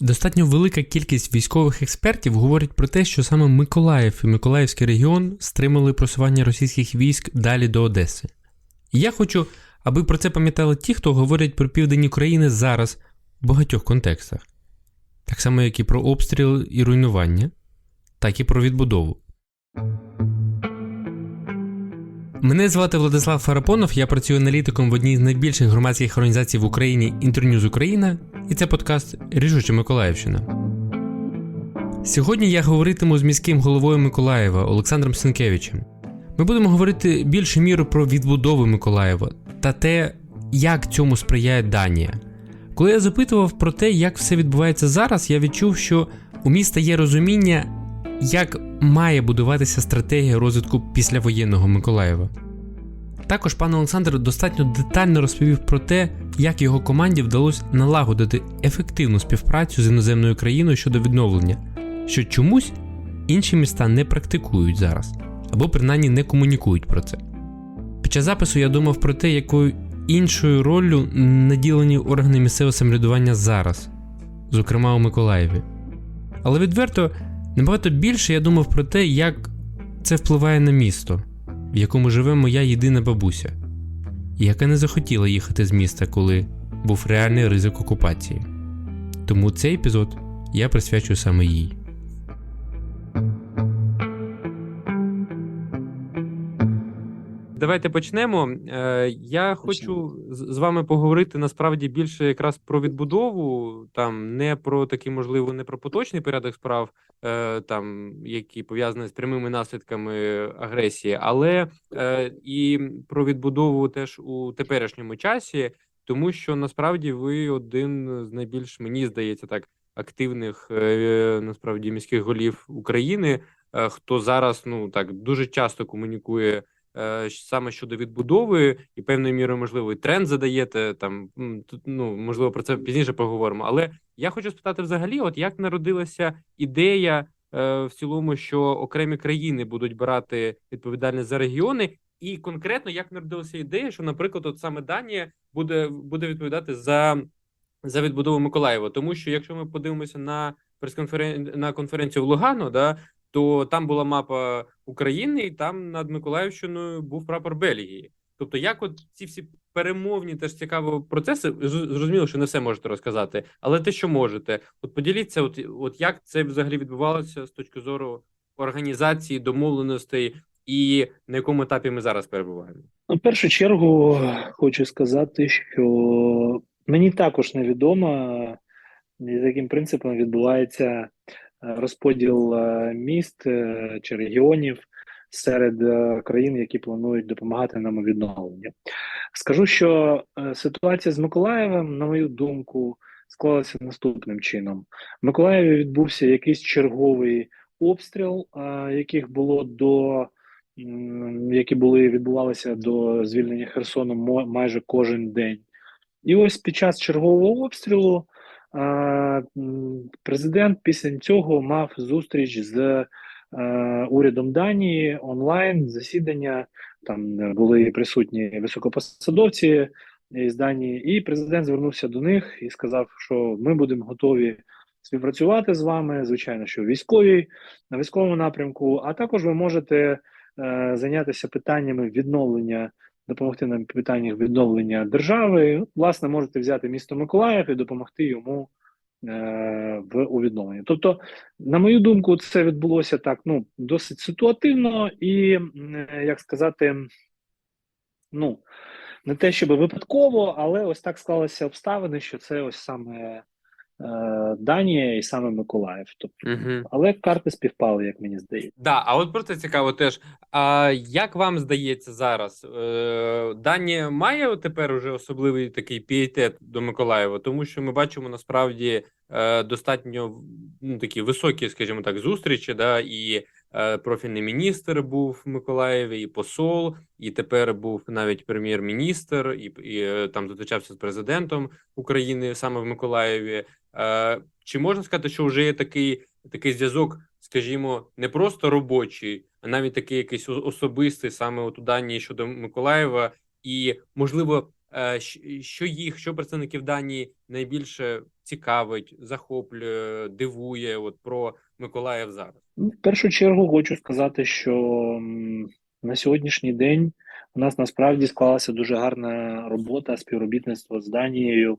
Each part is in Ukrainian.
Достатньо велика кількість військових експертів говорить про те, що саме Миколаїв і Миколаївський регіон стримали просування російських військ далі до Одеси. І я хочу, аби про це пам'ятали ті, хто говорять про південь України зараз в багатьох контекстах, так само як і про обстріл і руйнування, так і про відбудову. Мене звати Владислав Фарапонов, я працюю аналітиком в одній з найбільших громадських організацій в Україні Інтерньюз Україна, і це подкаст Ріжуча Миколаївщина. Сьогодні я говоритиму з міським головою Миколаєва Олександром Сенкевичем. Ми будемо говорити більше міру про відбудову Миколаєва та те, як цьому сприяє Данія. Коли я запитував про те, як все відбувається зараз, я відчув, що у міста є розуміння, як має будуватися стратегія розвитку післявоєнного Миколаєва. Також пан Олександр достатньо детально розповів про те, як його команді вдалося налагодити ефективну співпрацю з іноземною країною щодо відновлення, що чомусь інші міста не практикують зараз або принаймні не комунікують про це. Під час запису я думав про те, якою іншою роллю наділені органи місцевого самоврядування зараз, зокрема у Миколаєві. Але відверто, набагато більше я думав про те, як це впливає на місто, в якому живе моя єдина бабуся, яка не захотіла їхати з міста, коли був реальний ризик окупації. Тому цей епізод я присвячую саме їй. Давайте почнемо. Е, Я хочу з вами поговорити насправді більше якраз про відбудову, там не про такий, можливо, не про поточний порядок справ, е, там які пов'язані з прямими наслідками агресії, але е, і про відбудову теж у теперішньому часі, тому що насправді ви один з найбільш мені здається так активних е, насправді міських голів України, хто зараз ну так дуже часто комунікує саме щодо відбудови і певною мірою, можливо, і тренд задаєте там. тут, Ну можливо, про це пізніше поговоримо. Але я хочу спитати взагалі, от як народилася ідея е, в цілому, що окремі країни будуть брати відповідальність за регіони, і конкретно як народилася ідея, що, наприклад, от саме Данія буде, буде відповідати за. За відбудову Миколаєва, тому що якщо ми подивимося на прес-конферен... на конференцію в Лугано, да то там була мапа України, і там над Миколаївщиною був прапор Бельгії. Тобто, як от ці всі перемовні теж цікаві процеси, зрозуміло, що не все можете розказати, але те, що можете, от поділіться, от, от як це взагалі відбувалося з точки зору організації, домовленостей, і на якому етапі ми зараз перебуваємо? Ну, в першу чергу хочу сказати, що мені також невідомо, за яким принципом відбувається розподіл е, міст е, чи регіонів серед е, країн, які планують допомагати нам у відновленні. Скажу, що ситуація з Миколаєвом, на мою думку, склалася наступним чином: в Миколаєві відбувся якийсь черговий обстріл, яких було до які були відбувалися до звільнення Херсону майже кожен день. І ось під час чергового обстрілу президент після цього мав зустріч з е, урядом Данії онлайн засідання. Там е, були присутні високопосадовці із Данії, і президент звернувся до них і сказав, що ми будемо готові співпрацювати з вами. Звичайно, що військові на військовому напрямку, а також ви можете е, зайнятися питаннями відновлення, допомогти нам в питаннях відновлення держави. Власне, можете взяти місто Миколаїв і допомогти йому е, в у відновленні. Тобто, на мою думку, це відбулося так ну досить ситуативно і, е, як сказати, ну не те, щоб випадково, але ось так склалися обставини, що це ось саме Данія і саме Миколаїв. Тобто, Угу. але карти співпали, як мені здається. Да, а от просто цікаво теж. А як вам здається зараз? Е, Данія має тепер уже особливий такий пієтет до Миколаєва, тому що ми бачимо насправді е, достатньо ну, такі високі, скажімо так, зустрічі, да, і е, профільний міністр був в Миколаєві, і посол, і тепер був навіть прем'єр-міністр, і, і е, там зустрічався з президентом України саме в Миколаєві. Е, Чи можна сказати, що вже є такий, такий зв'язок, скажімо, не просто робочий, а навіть такий якийсь особистий, саме от у Данії щодо Миколаєва, і можливо е, що їх, що представників Данії найбільше цікавить, захоплює, дивує от про Миколаїв зараз? Ну, В першу чергу хочу сказати, що на сьогоднішній день у нас насправді склалася дуже гарна робота співробітництво з Данією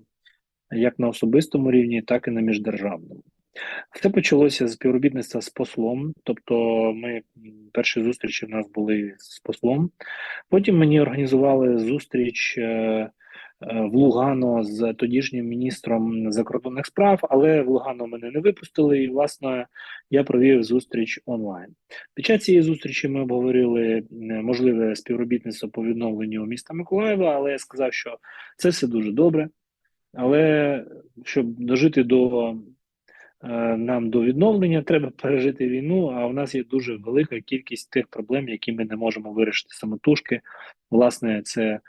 як на особистому рівні, так і на міждержавному. Все почалося з співробітництва з послом, тобто ми перші зустрічі в нас були з послом. Потім мені організували зустріч е, е, в Лугано з тодішнім міністром закордонних справ, але в Лугано мене не випустили, і власне я провів зустріч онлайн. Під час цієї зустрічі ми обговорили можливе співробітництво по відновленню міста Миколаєва, але я сказав, що це все дуже добре. Але щоб дожити до е, нам до відновлення, треба пережити війну. А у нас є дуже велика кількість тих проблем, які ми не можемо вирішити самотужки. Власне, це е,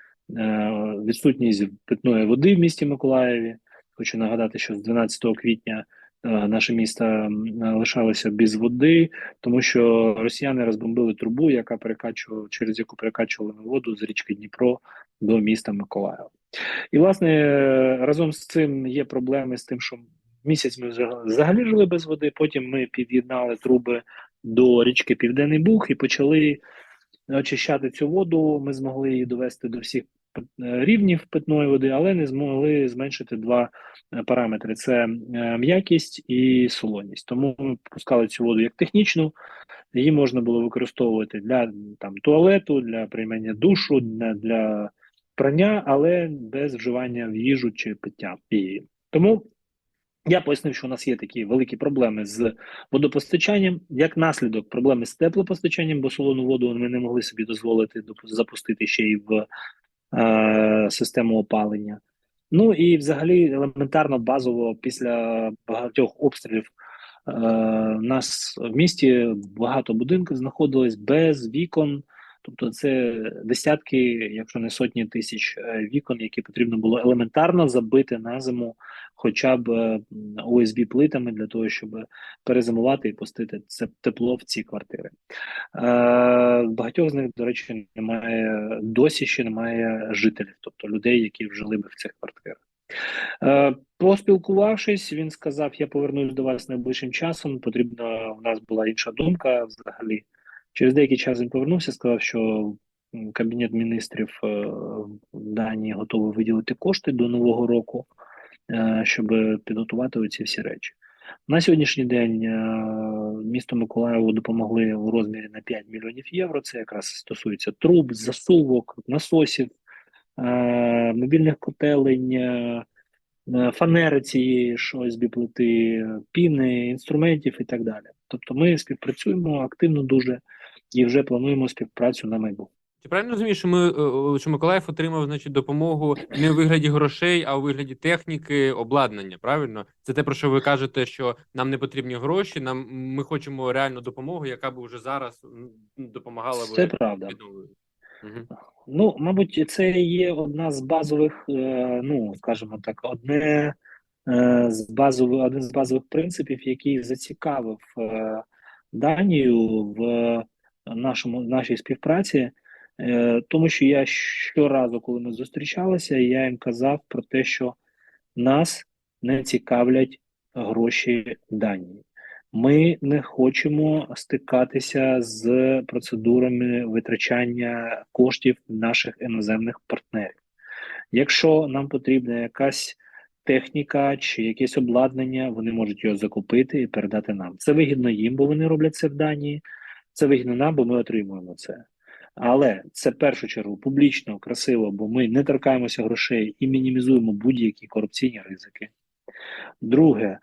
відсутність питної води в місті Миколаєві. Хочу нагадати, що з 12 квітня е, наше місто лишалося без води, тому що росіяни розбомбили трубу, яка перекачувала через яку перекачували воду з річки Дніпро до міста Миколаєва. І власне разом з цим є проблеми з тим, що місяць ми взагалі жили без води. Потім ми під'єднали труби до річки Південний Буг і почали очищати цю воду. Ми змогли її довести до всіх е, рівнів питної води, але не змогли зменшити два е, параметри: це е, м'якість і солоність. Тому ми пускали цю воду як технічну. Її можна було використовувати для там туалету, для приймання душу, для, для прання, але без вживання в їжу чи пиття її. Тому я пояснив, що у нас є такі великі проблеми з водопостачанням. Як наслідок, проблеми з теплопостачанням, бо солону воду ми не могли собі дозволити запустити ще й в е, систему опалення. Ну і взагалі елементарно базово після багатьох обстрілів е, у нас в місті багато будинків знаходились без вікон. Тобто це десятки, якщо не сотні тисяч е, вікон, які потрібно було елементарно забити на зиму, хоча б е, ОСБ плитами для того, щоб перезимувати і пустити це тепло в ці квартири. Е, багатьох з них, до речі, немає досі ще немає жителів, тобто людей, які жили би в цих квартирах. Е, Поспілкувавшись, він сказав: Я повернусь до вас найближчим часом. Потрібно у нас була інша думка взагалі. Через деякий час він повернувся, сказав, що Кабінет міністрів е, Данії готовий виділити кошти до Нового року, е, щоб підготувати оці всі речі. На сьогоднішній день е, місто Миколаєву допомогли у розмірі на 5 мільйонів євро. Це якраз стосується труб, засувок, насосів, мобільних котелень, фанери цієї ж ОСБ плити, піни, інструментів і так далі. Тобто ми співпрацюємо активно дуже і вже плануємо співпрацю на майбутнє. Чи правильно розумію, що ми е, що Миколаїв отримав значить допомогу не у вигляді грошей, а у вигляді техніки, обладнання? Правильно, це те про що ви кажете, що нам не потрібні гроші. Нам ми хочемо реальну допомогу, яка б вже зараз допомагала Це би правда. Мгм. Ну, мабуть, це є одна з базових, е, ну скажімо так, одне е, з базових, один з базових принципів, який зацікавив е, Данію в нашому нашій співпраці, е, тому що я щоразу, коли ми зустрічалися, я їм казав про те, що нас не цікавлять гроші Данії. Ми не хочемо стикатися з процедурами витрачання коштів наших іноземних партнерів. Якщо нам потрібна якась техніка чи якесь обладнання, вони можуть його закупити і передати нам. Це вигідно їм, бо вони роблять це в Данії. Це вигідно нам, бо ми отримуємо це. Але це в першу чергу публічно, красиво, бо ми не торкаємося грошей і мінімізуємо будь-які корупційні ризики. Друге,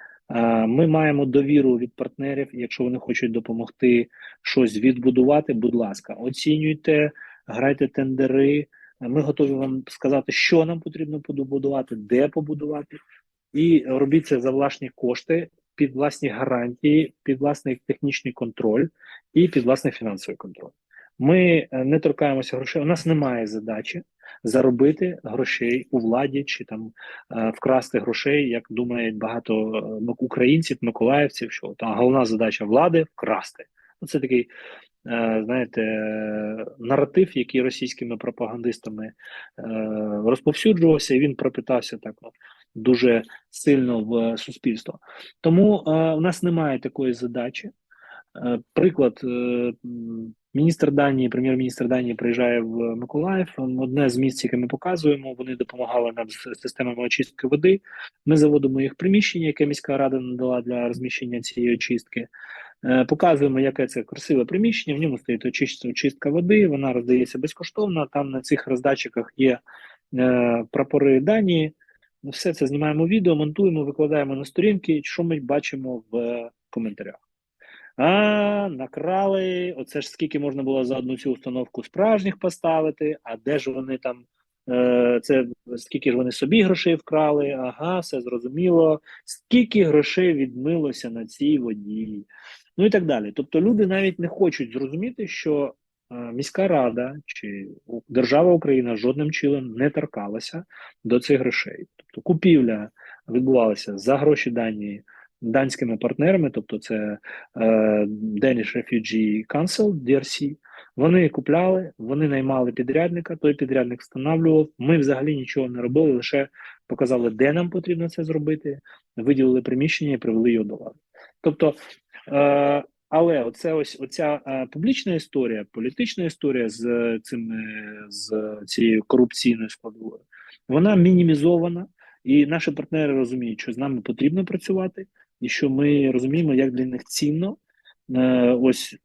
ми маємо довіру від партнерів. Якщо вони хочуть допомогти щось відбудувати, будь ласка, оцінюйте, грайте тендери. Ми готові вам сказати, що нам потрібно побудувати, де побудувати, і робіть це за власні кошти, під власні гарантії, під власний технічний контроль і під власний фінансовий контроль. Ми е, не торкаємося грошей. У нас немає задачі заробити грошей у владі чи там е, вкрасти грошей, як думають багато е, українців, миколаївців, що та головна задача влади вкрасти. Це такий, знаєте, наратив, який російськими пропагандистами розповсюджувався, і він пропитався так дуже сильно в суспільство. Тому е, у нас немає такої задачі. Е, Приклад, е, міністр Данії, прем'єр-міністр Данії приїжджає в Миколаїв. Одне з місць, яке ми показуємо, вони допомагали нам з системами очистки води. Ми заводимо їх приміщення, яке міська рада надала для розміщення цієї очистки. Показуємо, яке це красиве приміщення. В ньому стоїть очистка, води. Вона роздається безкоштовно. Там на цих роздатчиках є прапори Данії. Все це знімаємо відео, монтуємо, викладаємо на сторінки. Що ми бачимо в е, коментарях? А, накрали. Оце ж скільки можна було за одну цю установку справжніх поставити, а де ж вони там, е, це скільки ж вони собі грошей вкрали? Ага, все зрозуміло. Скільки грошей відмилося на цій воді? Ну і так далі. Тобто люди навіть не хочуть зрозуміти, що міська рада чи держава Україна жодним чином не торкалася до цих грошей. Тобто купівля відбувалася за гроші Данії данськими партнерами, тобто це е, Danish Refugee Council, DRC. Вони купляли, вони наймали підрядника, той підрядник встановлював. Ми взагалі нічого не робили, лише показали, де нам потрібно це зробити, виділили приміщення і привели його до ладу. Тобто, е, але оце ось оця е, публічна історія, політична історія з е, цим з цією корупційною складовою, вона мінімізована, і наші партнери розуміють, що з нами потрібно працювати, і що ми розуміємо, як для них цінно е, ось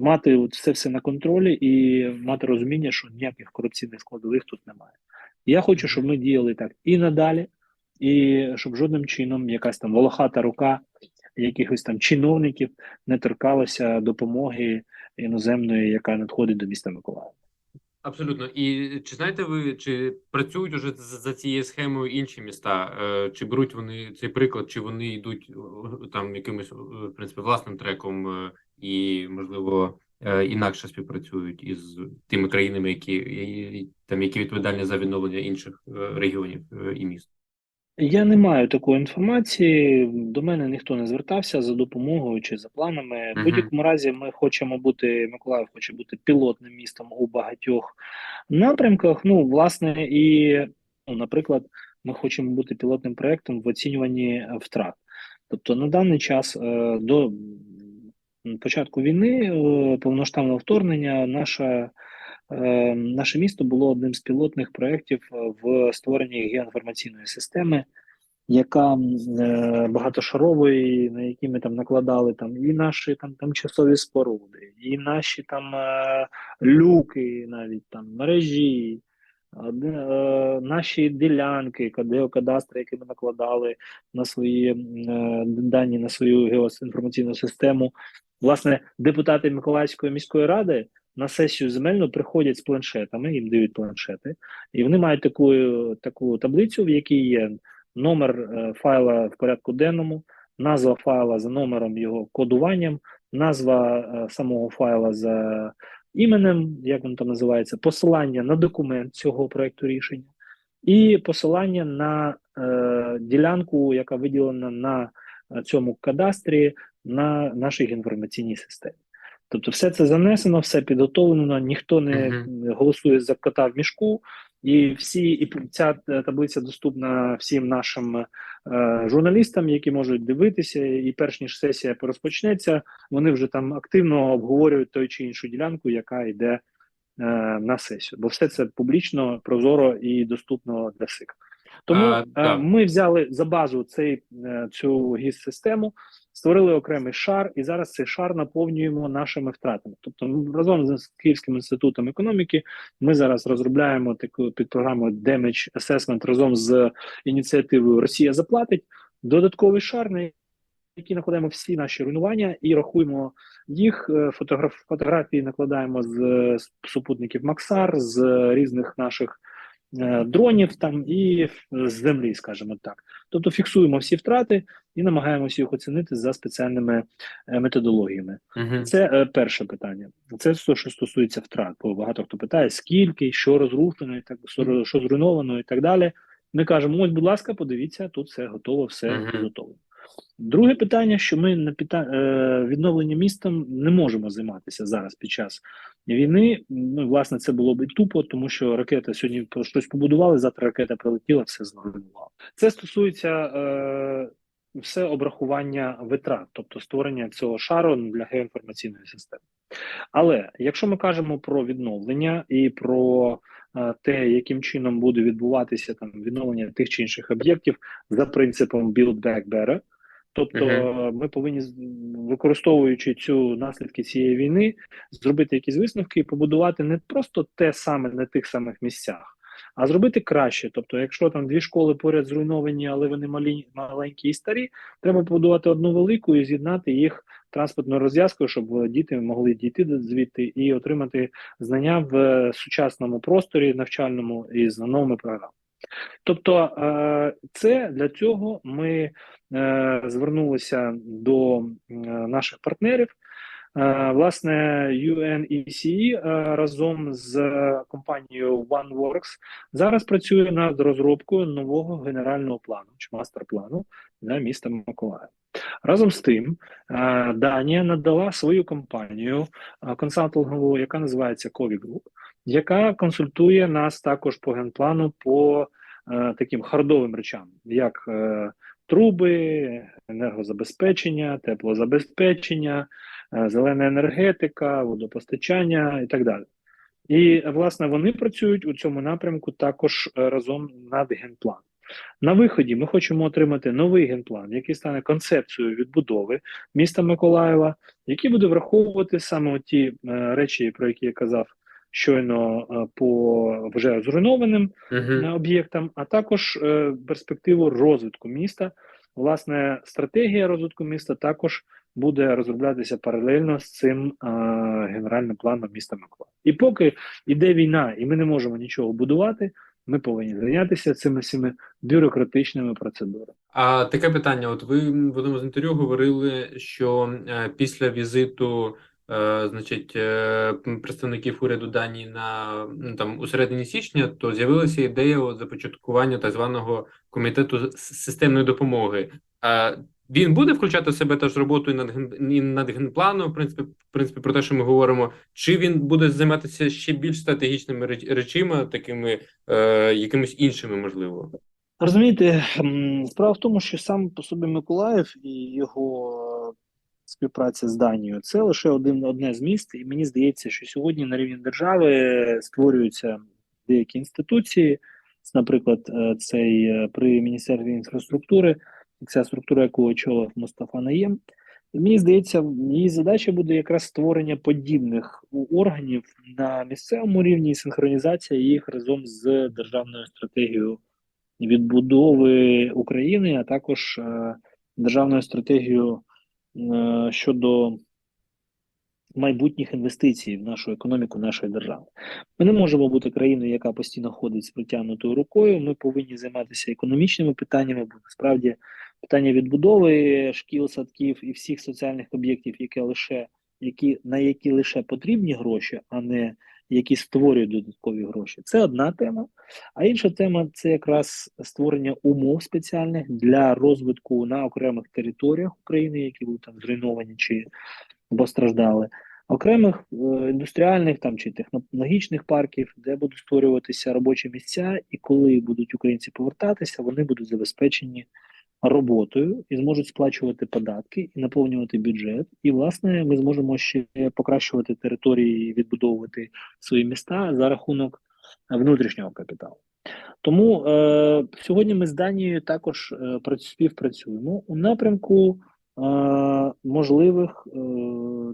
мати це все на контролі і мати розуміння, що ніяких корупційних складових тут немає. Я хочу, щоб ми діяли так і надалі, і щоб жодним чином якась там волохата рука якихось там чиновників не торкалася допомоги іноземної, яка надходить до міста Миколаїв. Абсолютно. І чи знаєте ви, чи працюють уже за цією схемою інші міста? Е, Чи беруть вони цей приклад, чи вони йдуть е, там якимось е, в принципі власним треком і можливо інакше співпрацюють із тими країнами, які там які відповідальні за відновлення інших регіонів і міст? Я не маю такої інформації. До мене ніхто не звертався за допомогою чи за планами. В Мгм. будь-якому разі, ми хочемо бути, Миколаїв хоче бути пілотним містом у багатьох напрямках. Ну, власне, і, ну, наприклад, ми хочемо бути пілотним проектом в оцінюванні е, втрат. Тобто на даний час е, до початку війни, е, повноштабного вторгнення, наша Наше місто було одним з пілотних проєктів е, в створенні геоінформаційної системи, яка е, багатошарової, на які ми там накладали там і наші там тимчасові споруди, і наші там е, люки, навіть там мережі, е, е, наші ділянки, кадастри, які ми накладали на свої е, дані на свою геоінформаційну систему. Власне, депутати Миколаївської міської ради на сесію земельну приходять з планшетами, їм дають планшети, і вони мають таку, таку таблицю, в якій є номер е, файла в порядку денному, назва файла за номером його кодуванням, назва е, самого файла за іменем, як він там називається, посилання на документ цього проекту рішення, і посилання на е, ділянку, яка виділена на е, цьому кадастрі на нашій інформаційній системі. Тобто, все це занесено, все підготовлено, ніхто не Мгм. голосує за кота в мішку, і всі і ця е, таблиця доступна всім нашим е, журналістам, які можуть дивитися. І перш ніж сесія розпочнеться, вони вже там активно обговорюють той чи іншу ділянку, яка йде е, на сесію. Бо все це публічно, прозоро і доступно для всіх. Тому А, е, да. ми взяли за базу цей е, цю гіс-систему, створили окремий шар, і зараз цей шар наповнюємо нашими втратами. Тобто, разом з Київським інститутом економіки ми зараз розробляємо таку під програмою Damage Assessment разом з ініціативою Росія заплатить додатковий шар, на який накладаємо всі наші руйнування і рахуємо їх. е, Фотограф фотографії накладаємо з, е, супутників Максар, з різних наших е, дронів там і з землі, скажімо так. Тобто фіксуємо всі втрати і намагаємося їх оцінити за спеціальними е, методологіями. Угу. Це е, перше питання. Це все, що стосується втрат. Бо багато хто питає, скільки, що розрушено, і так що, зруйновано, і так далі. Ми кажемо: ось, будь ласка, подивіться, тут все готово, все угу. підготовлено. Друге питання, що ми на пита... е, відновленням містом не можемо займатися зараз під час війни. Ну, власне, це було б тупо, тому що ракета сьогодні щось побудували, завтра ракета прилетіла, все зруйнувала. Це стосується е, все обрахування витрат, тобто створення цього шару для геоінформаційної системи. Але якщо ми кажемо про відновлення і про е, те, яким чином буде відбуватися там відновлення тих чи інших об'єктів за принципом build back better, тобто Мгм. ми повинні використовуючи цю наслідки цієї війни, зробити якісь висновки і побудувати не просто те саме на тих самих місцях, а зробити краще. Тобто, якщо там дві школи поряд зруйновані, але вони малі, маленькі і старі, треба побудувати одну велику і з'єднати їх транспортною розв'язкою, щоб діти могли дійти звідти і отримати знання в е, сучасному просторі навчальному і з новими програмами. Тобто, е, це для цього ми е, звернулися до е, наших партнерів. Власне, UNECE е, разом з компанією OneWorks зараз працює над розробкою нового генерального плану чи мастер-плану для міста Миколаїв. Разом з тим, Данія надала свою компанію консалтингову, яка називається Covi Group, яка консультує нас також по генплану по е, таким хардовим речам, як е, труби, енергозабезпечення, теплозабезпечення, е, зелена енергетика, водопостачання і так далі. І власне вони працюють у цьому напрямку також е, разом над генпланом. На виході ми хочемо отримати новий генплан, який стане концепцією відбудови міста Миколаєва, який буде враховувати саме ті е, речі, про які я казав щойно е, по вже зруйнованим е, об'єктам, а також е, перспективу розвитку міста. Власне, стратегія розвитку міста також буде розроблятися паралельно з цим генеральним планом міста Миколаїв. І поки йде війна, і ми не можемо нічого будувати, ми повинні зайнятися цими всіми бюрократичними процедурами. А таке питання: от ви в одному з інтерв'ю говорили, що після візиту, значить, е, представників уряду Данії на ну, там у середині січня, то з'явилася ідея започаткування так званого комітету системної допомоги. А він буде включати в себе теж роботу і над ген- і над генпланом, в принципі, в принципі, про те, що ми говоримо, чи він буде займатися ще більш стратегічними реч- речима, такими е, якимись іншими, можливо. Розумієте, справа в тому, що сам по собі Миколаїв і його е, співпраця з Данією це лише один одне з міст, і мені здається, що сьогодні на рівні держави створюються деякі інституції, наприклад, е, цей е, при міністерстві інфраструктури, ця структура, яку очолив Мустафа Наєм. Мені здається, її задача буде якраз створення подібних органів на місцевому рівні і синхронізація їх разом з державною стратегією відбудови України, а також е, державною стратегією щодо майбутніх інвестицій в нашу економіку нашої держави. Ми не можемо бути країною, яка постійно ходить з протягнутою рукою. Ми повинні займатися економічними питаннями, бо насправді питання відбудови шкіл, садків і всіх соціальних об'єктів, які лише які на які лише потрібні гроші, а не які створюють додаткові гроші. Це одна тема. А інша тема це якраз створення умов спеціальних для розвитку на окремих територіях України, які були там зруйновані чи постраждали, окремих е, індустріальних там чи технологічних парків, де будуть створюватися робочі місця, і коли будуть українці повертатися, вони будуть забезпечені роботою і зможуть сплачувати податки і наповнювати бюджет. І власне ми зможемо ще покращувати території, відбудовувати свої міста за рахунок внутрішнього капіталу. Тому е, сьогодні ми з Данією також е, прац- співпрацюємо у напрямку е, можливих е,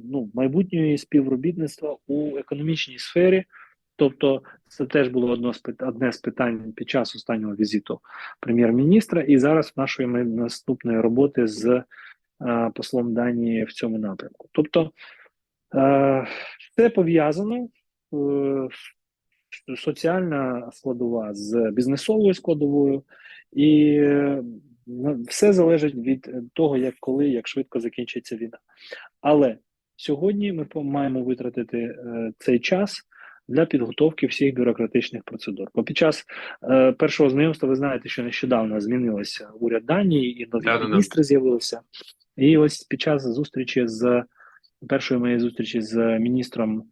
ну, майбутнього співробітництва у економічній сфері. Тобто, це теж було одно з одне з питань під час останнього візиту прем'єр-міністра, і зараз нашої наступної роботи з е, послом Данії в цьому напрямку. Тобто, це пов'язано. Е, соціальна складова з бізнесовою складовою, і е, все залежить від того, як коли, як швидко закінчиться війна. Але сьогодні ми маємо витратити цей час для підготовки всіх бюрократичних процедур. Бо під час е, першого знайомства ви знаєте, що нещодавно змінилося уряд Данії і нові Да-да-да. з'явилися. І ось під час зустрічі з першої моєї зустрічі з міністром е,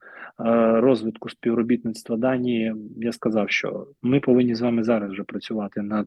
розвитку співробітництва Данії, я сказав, що ми повинні з вами зараз вже працювати над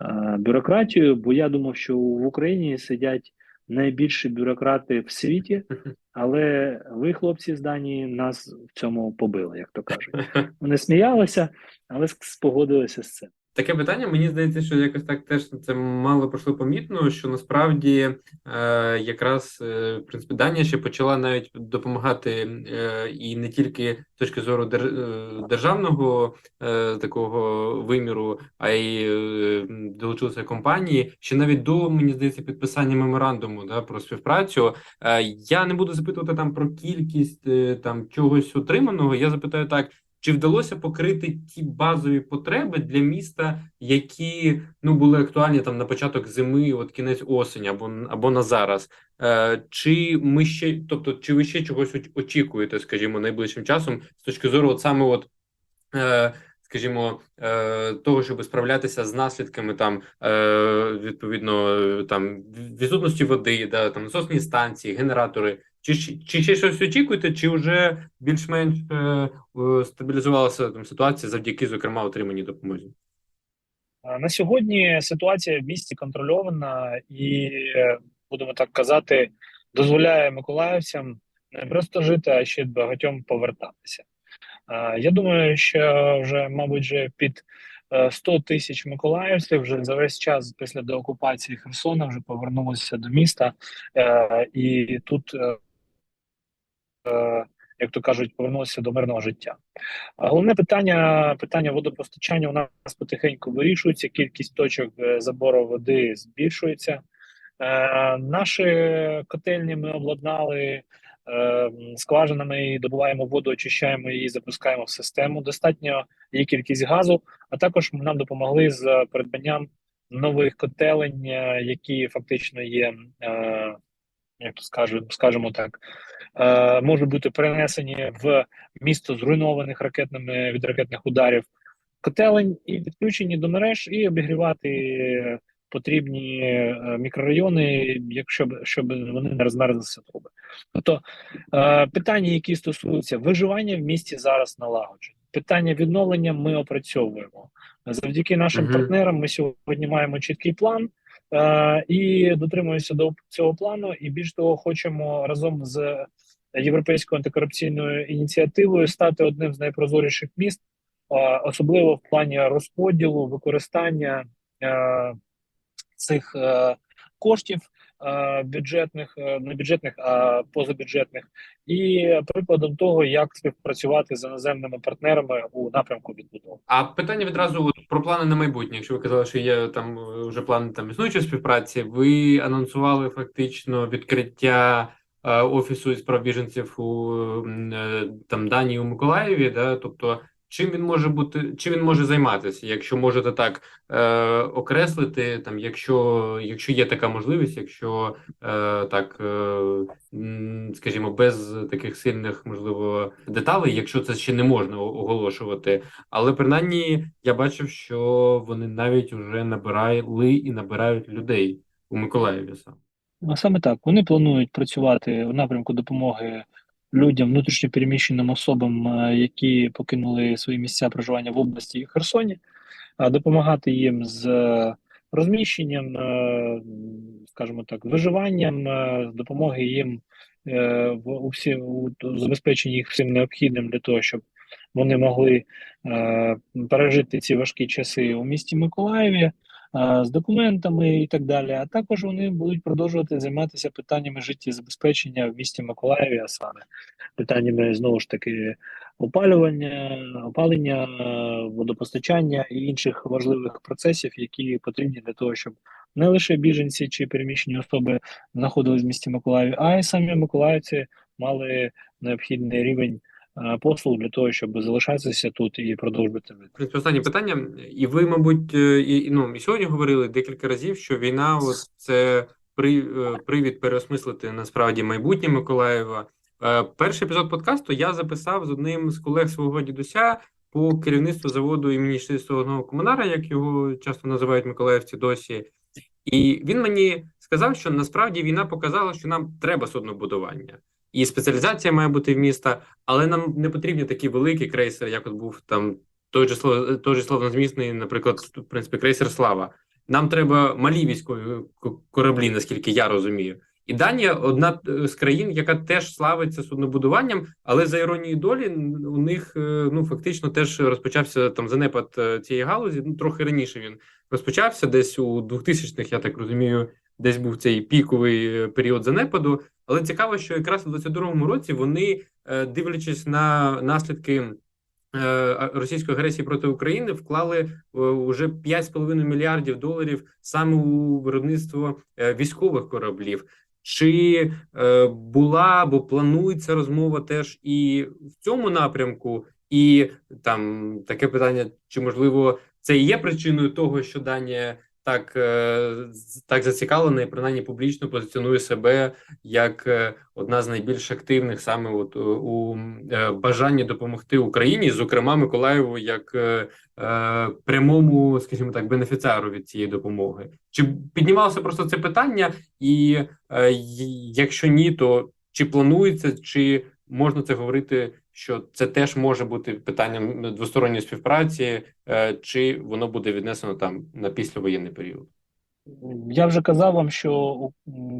е, бюрократією, бо я думав, що в Україні сидять найбільші бюрократи в світі, але ви, хлопці з Данії, нас в цьому побили, як то кажуть. Вони сміялися, але спогодилися з цим. Таке питання, мені здається, що якось так теж це мало пройшло помітно, що насправді е, якраз е, в принципі Данія ще почала навіть допомагати е, і не тільки з точки зору дер, е, державного е, такого виміру, а й е, долучилися компанії. Ще навіть до мені здається підписання меморандуму да, про співпрацю. Е, я не буду запитувати там про кількість е, там чогось отриманого. Я запитаю так. Чи вдалося покрити ті базові потреби для міста, які ну були актуальні там на початок зими, от кінець осені, або або на зараз? Е, Чи ми ще, тобто, чи ви ще чогось очікуєте, скажімо, найближчим часом з точки зору, от саме от. Е, Скажімо, е, того, щоб справлятися з наслідками там е, відповідно там відсутності води, да там насосні станції, генератори, чи, ще- щось очікуєте, чи вже більш-менш е, е, стабілізувалася там ситуація завдяки, зокрема, отриманій допомозі? На сьогодні ситуація в місті контрольована і, е, будемо так казати, дозволяє миколаївцям не просто жити, а ще багатьом повертатися. Я думаю, що вже, мабуть, вже під е, 100 тисяч миколаївців вже за весь час після деокупації Херсона вже повернулися до міста, Е, і тут, е, е, як то кажуть, повернулися до мирного життя. Головне питання питання водопостачання у нас потихеньку вирішується. Кількість точок е, забору води збільшується. Е, наші котельні ми обладнали е, скважинами і добуваємо воду, очищаємо її, запускаємо в систему. Достатньо є кількість газу, а також нам допомогли з придбанням нових котелень, е, які фактично є, е, як то скажу, скажімо так, е, можуть бути перенесені в місто зруйнованих ракетними від ракетних ударів котелень і підключені до мереж, і обігрівати потрібні е, мікрорайони, якщо б щоб вони не розмерзлися труби. Тобто е, питання, які стосуються виживання в місті, зараз налагоджені. Питання відновлення ми опрацьовуємо завдяки нашим Мгм. партнерам. Ми сьогодні маємо чіткий план. Е, і дотримуємося до цього плану, і більш того, хочемо разом з європейською антикорупційною ініціативою стати одним з найпрозоріших міст, е, особливо в плані розподілу використання е, цих коштів бюджетних, е, не бюджетних, а позабюджетних, і прикладом того, як співпрацювати з іноземними партнерами у напрямку відбудови. А питання відразу про плани на майбутнє. Якщо ви казали, що є там е, вже плани там існуючої співпраці, ви анонсували фактично відкриття е, офісу із прав біженців у е, там Данії у Миколаєві, да? Тобто, чим він може бути, чим він може займатися, якщо можете так е, окреслити, там, якщо, якщо є така можливість, якщо е, так, е, скажімо, без таких сильних, можливо, деталей, якщо це ще не можна оголошувати. Але принаймні я бачив, що вони навіть вже набирали і набирають людей у Миколаєві саме. А саме так, вони планують працювати у напрямку допомоги людям, внутрішньопереміщеним особам, е, які покинули свої місця проживання в області і Херсоні, допомагати їм з розміщенням, е, скажімо так, виживанням, е, допомоги їм в всі у їх всім необхідним для того, щоб вони могли пережити ці важкі часи у місті Миколаєві з документами і так далі. А також вони будуть продовжувати займатися питаннями життєзабезпечення в місті Миколаєві, а саме питаннями знову ж таки опалювання, опалення, водопостачання і інших важливих процесів, які потрібні для того, щоб не лише біженці чи переміщені особи знаходились в місті Миколаєві, а й самі миколаївці мали необхідний рівень послуг для того, щоб залишатися тут і продовжувати. В принципі, останнє питання. І ви, мабуть, е, і, ну, і сьогодні говорили декілька разів, що війна от, це при, е, привід переосмислити насправді майбутнє Миколаєва. Е, Перший епізод подкасту я записав з одним з колег свого дідуся по керівництву заводу імені 61 комунара, як його часто називають миколаївці досі. І він мені сказав, що насправді війна показала, що нам треба суднобудування. І спеціалізація має бути в міста, але нам не потрібні такі великі крейсери, як от був там той же слов, той же словнозмісний, наприклад, в принципі, крейсер Слава. Нам треба малі військові кораблі, наскільки я розумію. І Данія одна е, з країн, яка теж славиться суднобудуванням, але за іронією долі у них е, ну фактично теж розпочався там занепад е, цієї галузі. Ну трохи раніше він розпочався, десь у 2000-х, я так розумію, десь був цей піковий е, період занепаду. Але цікаво, що якраз у 22-му році вони, е, дивлячись на наслідки е, російської агресії проти України, вклали е, уже 5,5 мільярдів доларів саме у виробництво військових кораблів. Чи була або планується розмова теж і в цьому напрямку, і там таке питання: чи можливо це і є причиною того, що Данія так, е, так зацікавлена принаймні публічно позиціонує себе як е, одна з найбільш активних саме от е, у бажанні допомогти Україні, зокрема Миколаєву, як прямому, скажімо так, бенефіціару від цієї допомоги. Чи піднімалося просто це питання, і якщо ні, то чи планується, чи можна це говорити, що це теж може бути питанням двосторонньої співпраці, е, чи воно буде віднесено там на післявоєнний період? Я вже казав вам, що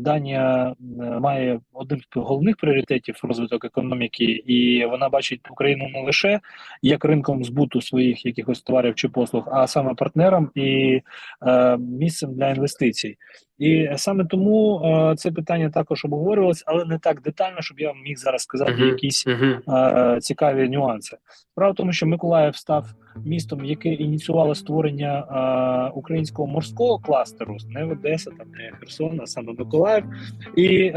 Данія е, має один з головних пріоритетів розвиток економіки, і вона бачить Україну не лише як ринком збуту своїх якихось товарів чи послуг, а саме партнером і е, місцем для інвестицій. І саме тому е, це питання також обговорювалось, але не так детально, щоб я міг зараз сказати Мгм. якісь Угу. е, цікаві нюанси. Справа в тому, що Миколаїв став містом, яке ініціювало створення е, українського морського кластеру, не Одеса, там не Херсон, а саме Миколаїв. І е,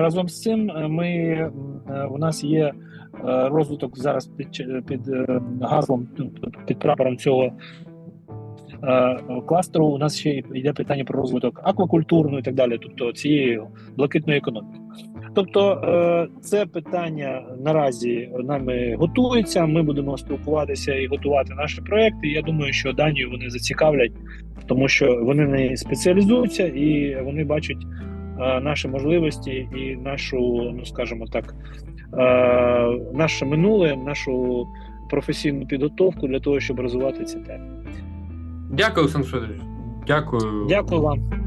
разом з цим е, ми е, у нас є е, розвиток зараз під, під е, гаслом ну, під прапором цього. Е, Кластеру у нас ще йде питання про розвиток аквакультурну і так далі, тобто цієї блакитної економіки. Тобто е, це питання наразі нами готується. Ми будемо спілкуватися і готувати наші проекти. Я думаю, що Данію вони зацікавлять, тому що вони не спеціалізуються і вони бачать е, наші можливості і нашу, ну скажімо так, наше минуле, нашу професійну підготовку для того, щоб розвивати ці теми. Дякую, Олександр Федорович. Дякую. Дякую вам.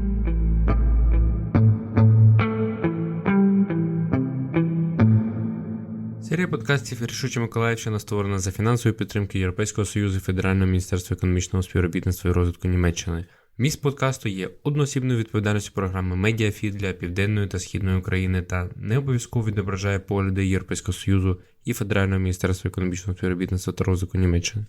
Серія подкастів Рішуча Миколаївщина створена за фінансової підтримки Європейського Союзу, Федерального міністерства економічного співробітництва і розвитку Німеччини. Міст подкасту є одноосібною відповідальністю програми Медіафіт для Південної та Східної України та не обов'язково відображає погляди Європейського Союзу і Федерального міністерства економічного співробітництва та розвитку Німеччини.